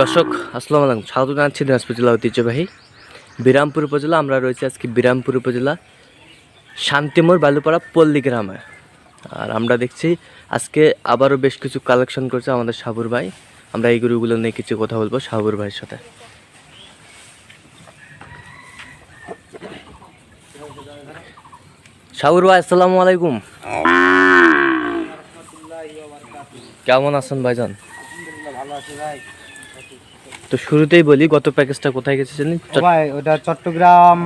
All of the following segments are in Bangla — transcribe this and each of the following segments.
দর্শক আসসালামু আলাইকুম। স্বাগত জানাচ্ছি দিনাজপুর জেলা ঐতিহ্যবাহী বিরামপুর উপজেলা। আমরা রয়েছি আজকে বিরামপুর উপজেলা শান্তিমোর বালুপাড়া পল্লী গ্রামে। আর আমরা দেখছি আজকে আবারও বেশ কিছু কালেকশন করছে আমাদের সাবুর ভাই। আমরা এই গরুগুলো নিয়ে কিছু কথা বলব সাবুর ভাইয়ের সাথে। সাবুর ভাই আসসালামু আলাইকুম। কেমন আছেন ভাইজান? ভালো আছে ভাই। তো শুরুতেই বলি গত প্যাকেজটা কোথায় গেছে জানি ও ভাই ওটা চট্টগ্রাম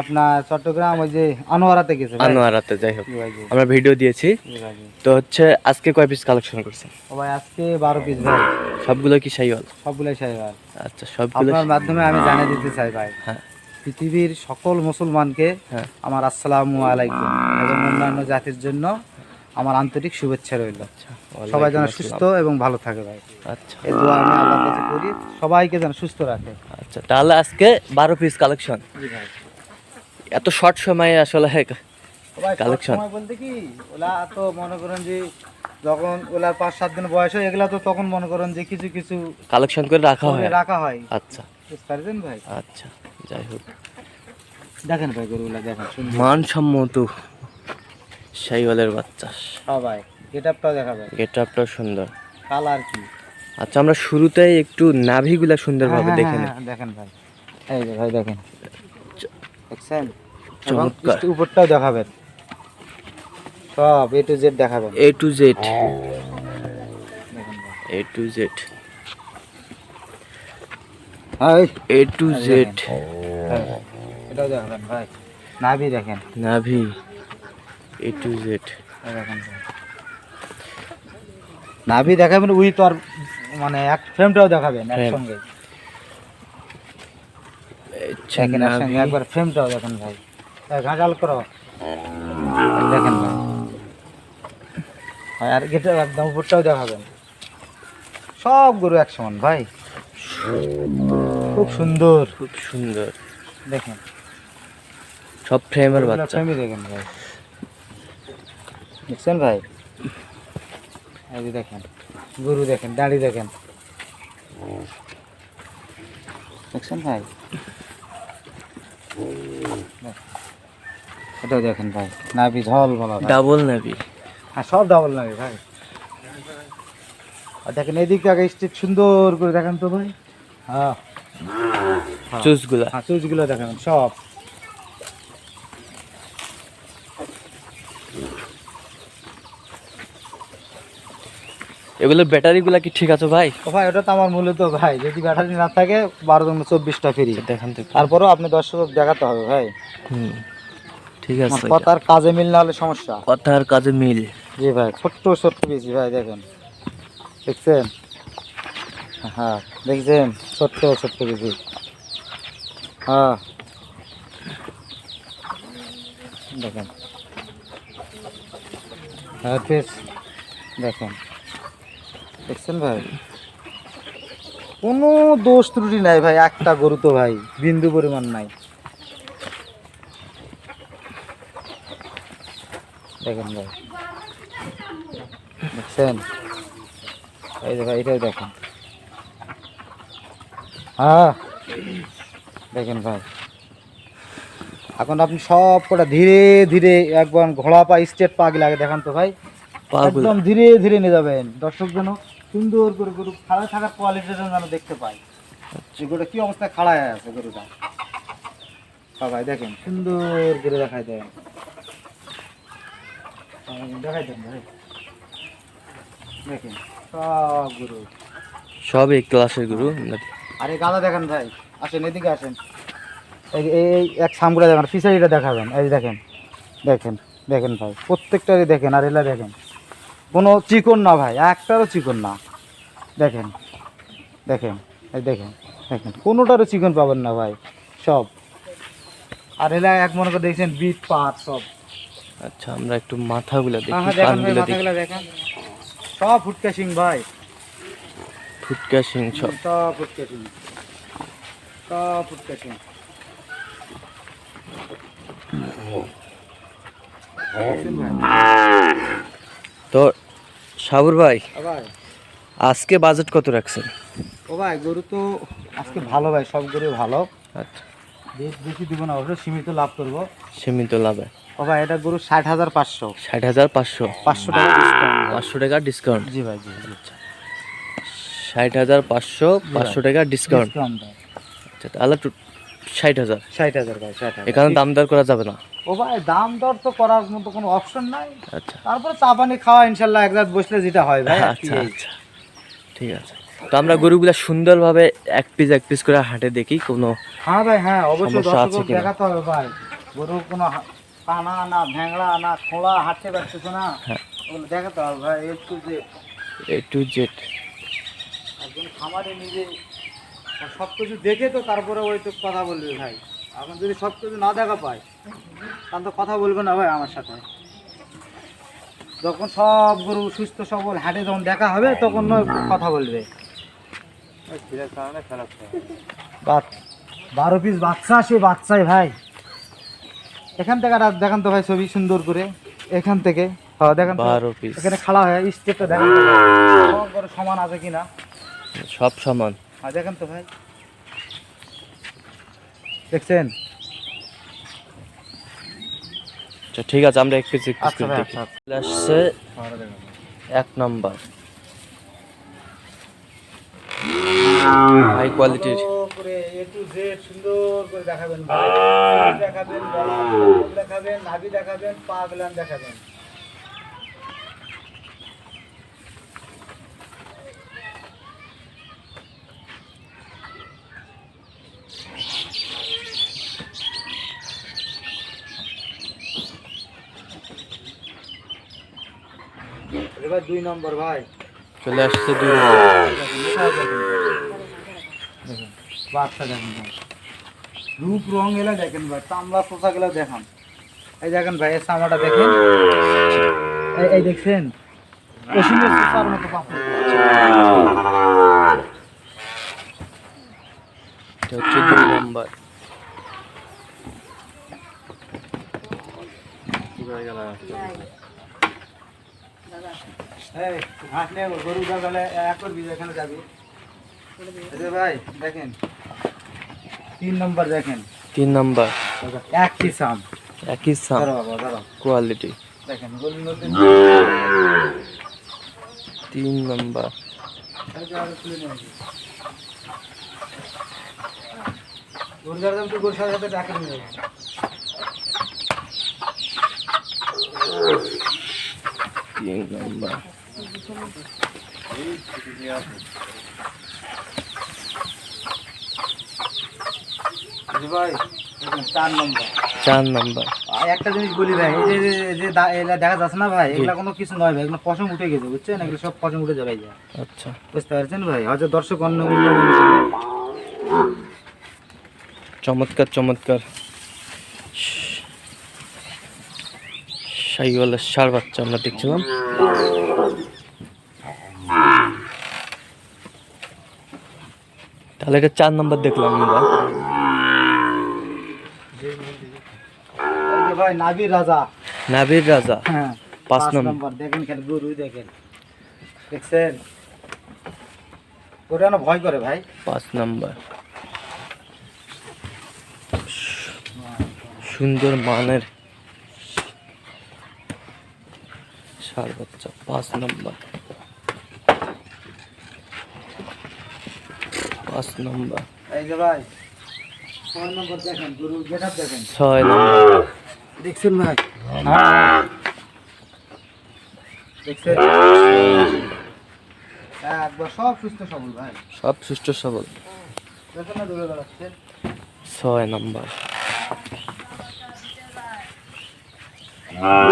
আপনার চট্টগ্রাম ওই যে আনোয়ারাতে গেছে আনোয়ারাতে যাই হোক। আমরা ভিডিও দিয়েছি। তো হচ্ছে আজকে কয় পিস কালেকশন করছেন ভাই আজকে বারো পিস ভাই। সবগুলো কি সাইওয়াল? সবগুলাই চাই ভাই আচ্ছা সবগুলো আপনার মাধ্যমে আমি জানিয়ে দিতে চাই ভাই। হ্যাঁ। পৃথিবীর সকল মুসলমানকে হ্যাঁ। আমার আসসালামু আলাইকুম এবং অন্যান্য জাতির জন্য আমার আন্তরিক শুভেচ্ছা রইল। আচ্ছা সবাই যেন সুস্থ এবং ভালো থাকে ভাই। আচ্ছা। এই দোয়া আমি আল্লাহর কাছে করি সবাইকে যেন সুস্থ রাখে। আচ্ছা তাহলে আজকে বারো পিস কালেকশন এত শর্ট সময়ে আসলে. সময় বলতে কি ওলা তো মনে করেন যে যখন ওলার পাঁচ সাত দিন বয়স হয় এগুলা তো তখন মনে করেন যে কিছু কিছু কালেকশন করে রাখা হয়। রাখা হয়। আচ্ছা। বুঝতে ভাই? আচ্ছা যাই হোক। দেখেন ভাই গরুগুলা দেখেন মানসম্মত। সাইওয়ালের বাচ্চা। ভাই গেটআপটাও দেখাবে। গেট আপটাও সুন্দর। কালার কি? আচ্ছা আমরা শুরুতেই একটু নাভিগুলা সুন্দরভাবে হ্যাঁ, দেখে হ্যাঁ, নিই। হ্যাঁ, দেখেন ভাই। এই যে ভাই দেখেন। দেখছেন? এবং। উপরটাও দেখাবেন। সব এ টু জেড দেখাবেন। A to Z A to Z A to Z এটাও দেখাবেন ভাই। নাভি দেখেন। নাভি। A to Z. নাভি দেখাবেন উই তো আর মানে এক ফ্রেমটাও দেখাবেন। একসঙ্গে। দেখেন একসঙ্গে একবার ফ্রেমটাও দেখেন ভাই। ঘাটাল করো। দেখেন ভাই। ভাই, আর গেটে একদম উপরটাও দেখাবেন সব গরু এক সমান ভাই। খুব সুন্দর। খুব সুন্দর। দেখেন। সব ফ্রেমের বাচ্চা। ফ্রেমই দেখেন ভাই। দেখছেন ভাই? এই যে দেখেন গরু দেখেন দাড়ি দেখেন। দেখছেন ভাই? এটাও দেখেন ভাই নাভি ঝল বলা ডাবল নাভি। হ্যাঁ সব ডাবল নাভি ভাই। আর দেখেন এদিক থেকে স্টিচ সুন্দর করে দেখেন তো ভাই। হ্যাঁ। চুজগুলা হ্যাঁ সুইচগুলো দেখেন সব। এগুলোর ব্যাটারিগুলা কি ঠিক আছে ভাই? ভাই ওটা তো আমার মূলত ভাই যদি ব্যাটারি না থাকে বারো জন চব্বিশটা ফ্রি দেখান তো একটু। তারপরেও আপনি দর্শক দেখাতে হবে ভাই। হুম ঠিক আছে। কথার কাজে মিল না হলে সমস্যা। কথার কাজে মিল। জি ভাই ছোট্ট ছোট্ট বেশি ভাই দেখেন। দেখছেন? হ্যাঁ দেখছেন? ছোট্ট ছোট্ট বেশি। হ্যাঁ। দেখেন। হ্যাঁ বেশ দেখেন। দেখছেন ভাই? কোনো দোষ ত্রুটি নাই ভাই একটা গরু তো ভাই বিন্দু পরিমাণ নাই। দেখেন ভাই। দেখছেন? এই যে ভাই এটাই দেখেন। হ্যাঁ দেখেন ভাই। এখন আপনি সব কটা ধীরে ধীরে একবার ঘোড়া পা স্টেট পা লাগে দেখান তো ভাই। একদম ধীরে ধীরে নিয়ে যাবেন। দর্শক যেন সুন্দর করে গরু খাড়া থাকার কোয়ালিটিটা যেন দেখতে পাই। যে গরুটা কি অবস্থায় খাড়ায় আছে গরুটা? ভাই দেখেন সুন্দর করে দেখাই দেন। দেখাই দেন ভাই দেখেন সব গরু। সব এই ক্লাসের গুরু। আর গাঁদা দেখেন ভাই আসেন এদিকে আসেন। এই এক সামগুলা দেখেন ফিশারিটা দেখাবেন। এই দেখেন দেখেন দেখেন ভাই প্রত্যেকটারই দেখেন আর এলা দেখেন। কোনো চিকন না ভাই একটারও চিকন না। দেখেন দেখেন এই দেখেন দেখেন কোনোটারও চিকন পাবেন না ভাই সব। আর এলা এক মনে করে দেখছেন বিট পাট সব। আচ্ছা আমরা একটু মাথাগুলা দেখি দেখেন দেখি। দেখেন। সব ফুটকা সিং ভাই। ফুটকা সিং সব। সব ফুটকা সিং সব ফুটকা সিং ভাই? তো সাবুর ভাই আজকে বাজেট কত রাখছেন? ও ভাই গরু তো আজকে ভালো ভাই সব গরু ভালো। আচ্ছা। বেশ- দিব না অবশ্য সীমিত লাভ করব। সীমিত লাভে। ও ভাই এটা গরু ষাট হাজার পাঁচশো। ষাট হাজার পাঁচশো? পাঁচশো টাকা। পাঁচশো টাকা ডিসকাউন্ট জি ভাই জি জি। ষাট হাজার পাঁচশো পাঁচশো টাকা ডিসকাউন্ট আচ্ছা তাহলে ষাট হাজার। ষাট হাজার ভাই ষাট হাজার। এখানে দাম দর করা যাবে না। ও ভাই দাম দর তো করার মতো কোনো অপশন নাই। আচ্ছা। তারপরে চা পানি খাওয়া ইনশাল্লাহ এক রাত বসলে যেটা হয় ভাই আচ্ছা আচ্ছা। ঠিক আছে। তো আমরা গরুগুলা সুন্দরভাবে এক পিস এক পিস করে হাটে দেখি কোনো হ্যাঁ ভাই হ্যাঁ অবশ্যই দর্শক দেখাতে হবে ভাই। গরু কোনো কানা না ভ্যাংড়া না খোলা হাঁটতে পারতেছে না। হ্যাঁ। ওগুলো দেখাতে হবে ভাই একটু যে এ টু জেড একজন খামারে নিজে সব কিছু দেখে তো তারপরে ওই তো কথা বলবে ভাই। এখন যদি সব কিছু না দেখা পায় তাহলে তো কথা বলবে না ভাই আমার সাথে। যখন সব গরু সুস্থ সবল হাটে যখন দেখা হবে তখন কথা বলবে। বারো পিস বাচ্চা সে বাচ্চাই ভাই। এখান থেকে রাত দেখান তো ভাই ছবি সুন্দর করে। এখান থেকে। হ্যাঁ দেখান বারো পিস। এখানে খাড়া হয় স্টেপটা দেখান সমান আছে কিনা? সব সমান। হ্যাঁ দেখেন তো ভাই। দেখছেন? আচ্ছা ঠিক আছে আমরা এক পিস এক পিস আচ্ছা করে দেখি। আচ্ছা, আসছে এক নাম্বার। হাই কোয়ালিটির করে এ টু জেড সুন্দর করে দেখাবেন দেখাবেন দেখাবেন নাভি দেখাবেন পা দেখাবেন। এবার দুই নম্বর ভাই। চলে আসছে দুই নাম্বার। বাচ্চা দেখেন ভাই। রূপ রং এলা দেখেন ভাই চামড়া পোশাক এলা দেখান। এই দেখেন ভাই এর চামড়াটা দেখেন। এই- এই দেখছেন? অসীমের পোশার মতো পাপড় এটা হচ্ছে দুই নাম্বার। এই হাঁটলে গরু গেলে এক করবি এখানে যাবি। এই যে ভাই দেখেন তিন নম্বর দেখেন। তিন নাম্বার। এক কিসাম একই সাম। ধরো বাবা ধরো। কোয়ালিটি। দেখেন গরুর মধ্যে তিন নাম্বার। এই যে আরও তুলে নিয়ে আসি। গরু যার দাম তো গরুর সাথে সাথে ডাকে নিয়ে যাবে। তিন নাম্বার। এই যে ভাই চার নম্বর। চার নাম্বার। আর একটা জিনিস বলি ভাই এই যে দেখা যাচ্ছে না ভাই এগুলা কোনো কিছু নয় ভাই এগুলো পশম উঠে গেছে বুঝছেন? এগুলো সব পশম উঠে যাবে আচ্ছা। বুঝতে পারছেন ভাই? হয়তো দর্শক অন্য চমৎকার চমৎকার। সার বাচ্চা আমরা দেখছিলাম। তাহলে এটা চার নম্বর দেখলাম আমরা। ভাই নাবির রাজা। নাবির রাজা হ্যাঁ পাঁচ নম্বর। দেখেন খেল গরুই দেখেন। দেখছেন? ওটা না ভয় করে ভাই। পাঁচ নাম্বার। সুন্দর মানের বাচ্চা পাঁচ নাম্বার। পাঁচ নাম্বার। এই যে ভাই ছয় নম্বর দেখেন গরু গেট দেখেন। ছয় নাম্বার। দেখছেন ভাই? দেখছেন? একবার সব সুস্থ সবল ভাই। সব সুষ্ঠু সবল। দেখেন না দৌড়ে বেড়াচ্ছেন ছয় নাম্বার এবার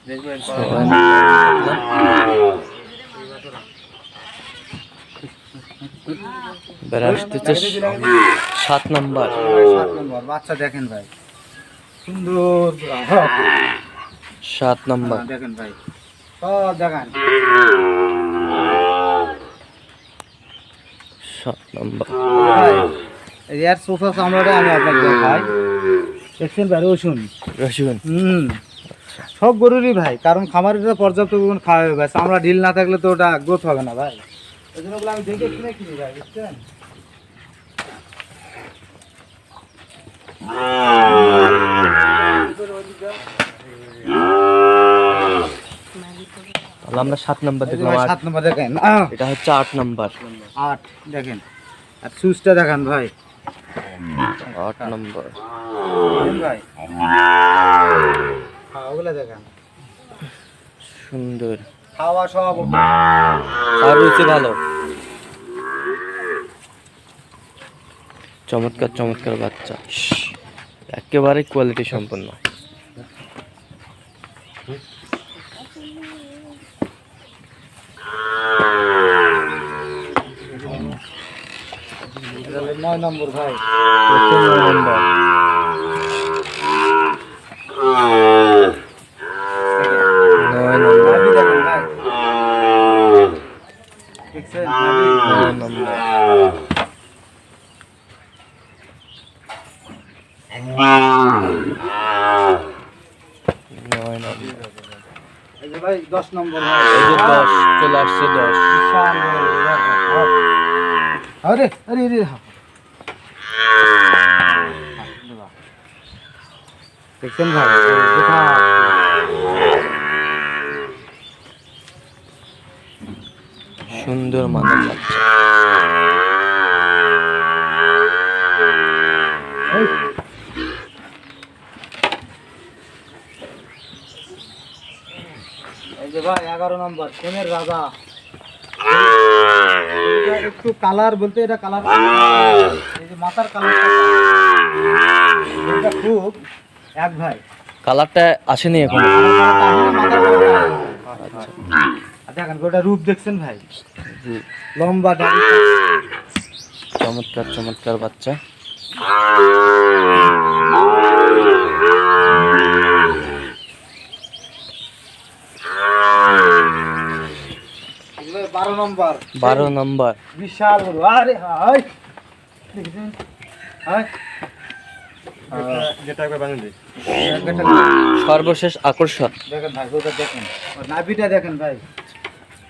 আসতেছে সাত নাম্বার। বাচ্চা দেখেন ভাই। সুন্দর। হ্যাঁ, সাত নাম্বার। দেখেন ভাই। সব দেখান। সাত নাম্বার। ভাই এর সোফা চামড়াটা আমি আপনাকে দেখাই। দেখছেন ভাই রসুন। রসুন। হুম। সব গরুরই ভাই কারণ খামারিরা পর্যাপ্ত পরিমাণ খাওয়াবে ভাই আমরা ঢিল না থাকলে তো ওটা গ্রোথ হবে না ভাই। এই জন্য আমি দেখে কিনে কিনি ভাই বুঝছেন? তাহলে আমরা সাত নাম্বার দেখলাম সাত নম্বর দেখেন। এটা হচ্ছে আট নাম্বার। আট দেখেন। আর সুইচটা দেখান ভাই। আট নাম্বার। ভাই। হ্যাঁ ওগুলো দেখান। সুন্দর। খাওয়া সব ভালো। চমৎকার চমৎকার বাচ্চা। একেবারে কোয়ালিটি সম্পন্ন। নয় নম্বর ভাই। নয় নাম্বার নয় নাম্বার নাভি দেখেন ভাই দেখছেন নাভি? নয় নাম্বার নয় নাম্বার এই যে ভাই দশ নম্বর ভাই এই যে দশ চলে আসছে দশ বিশাল বড় গরু, দেখেন। আরে আরে আরে হা। দেখছেন ভাই? সুন্দর। এই যে ভাই, এগারো নম্বর, প্রেমের রাজা। একটু কালার বলতে এটা কালার এই যে মাথার কালারটা এটা খুব এক ভাই। কালারটা আসেনি এখন। মাথার দেখেন গোটা রূপ দেখছেন ভাই? লম্বা দাড়ি। চমৎকার চমৎকার বাচ্চা। বারো নম্বর। বারো নম্বর। বিশাল আরে হাই দেখছেন? হাই যেটা একবার বানিয়ে দিই সর্বশেষ আকর্ষণ। দেখেন ভাই ওটা দেখেন। নাভিটা দেখেন ভাই।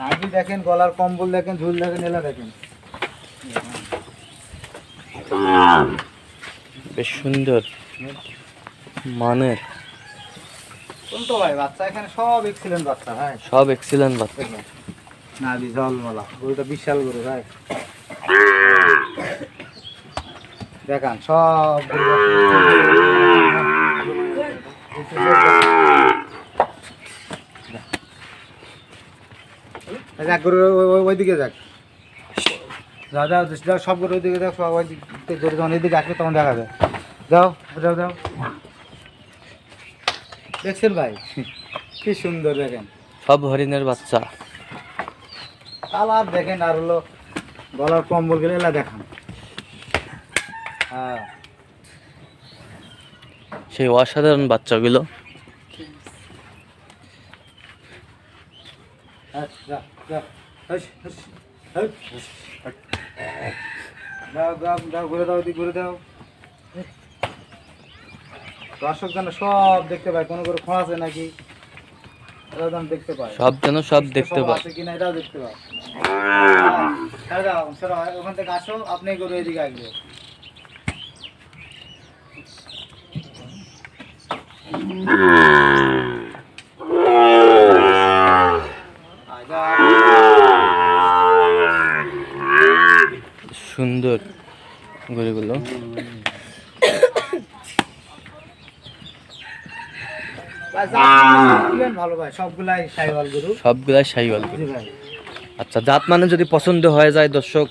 নাভি দেখেন গলার কম্বল দেখেন ঝুল দেখেন এলা দেখেন। বেশ সুন্দর মানের। তো ভাই বাচ্চা এখানে সব এক্সিলেন্ট বাচ্চা ভাই। সব এক্সিলেন্ট বাচ্চা। নাভি জলমলা গরুটা বিশাল গরু ভাই। দেখান সব যাক গরু ওইদিকে যাক। যাও যাও যাও সব গরু ওইদিকে যাও সব ওইদিকে গরু যখন এদিকে আসবে তখন দেখা যায় যাও যাও যাও। দেখছেন ভাই? কি সুন্দর দেখেন। সব হরিণের বাচ্চা। কালার দেখেন আর হলো গলার কম্বল গেলে এলা দেখান। হ্যাঁ। সেই অসাধারণ বাচ্চাগুলো। দর্শক যেন সব দেখতে পায় কোনো করে খোঁড়া আছে নাকি? এরা যেন দেখতে পায়। সব যেন সব দেখতে পায়। আছে কিনা এটাও দেখতে পায়। ওখান থেকে আসো আপনি গরু এদিকে আসবে। সুন্দর গরুগুলো। সবগুলাই সাইওয়াল গরু। আচ্ছা জাত মানে যদি পছন্দ হয়ে যায় দর্শক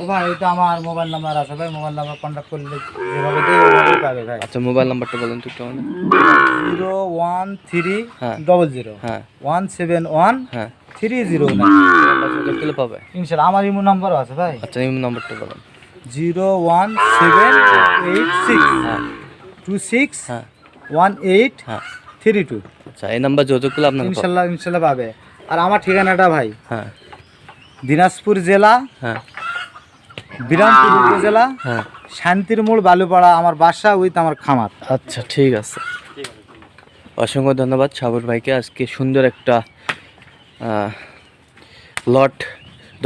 ও ভাই এটা আমার মোবাইল নাম্বার আছে ভাই মোবাইল নাম্বার কন্ট্যাক্ট করলে যেভাবে পাবে ভাই। আচ্ছা মোবাইল নাম্বারটা বলেন তো একটু আমাদের। জিরো ওয়ান থ্রি হ্যাঁ। Double zero. হ্যাঁ। ওয়ান সেভেন ওয়ান হ্যাঁ। Three zero nine. যোগাযোগ পাবে। ইনশাল্লাহ আমার ইমো নাম্বারও আছে ভাই। আচ্ছা এই নাম্বারটা বলেন। Zero one seven eight six. হ্যাঁ। টু সিক্স হ্যাঁ। ওয়ান এইট হ্যাঁ। Three two. আচ্ছা এই নাম্বার যোগাযোগ করলে পাবে। ইনশাল্লাহ ইনশাল্লাহ পাবে। আর আমার ঠিকানাটা ভাই। হ্যাঁ। দিনাজপুর জেলা হ্যাঁ। বিরামপুর উপজেলা হ্যাঁ। শান্তির মূল বালুপাড়া আমার বাসা উইথ আমার খামার। আচ্ছা ঠিক আছে। অসংখ্য ধন্যবাদ সাবর ভাইকে। আজকে সুন্দর একটা লট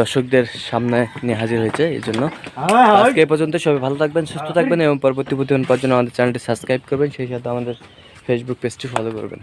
দর্শকদের সামনে নিয়ে হাজির হয়েছে এই জন্য। আজকে এই পর্যন্ত সবাই ভালো থাকবেন সুস্থ থাকবেন এবং পরবর্তী প্রতিদিন পাওয়ার জন্য আমাদের চ্যানেলটি সাবস্ক্রাইব করবেন সেই সাথে আমাদের ফেসবুক পেজটি ফলো করবেন।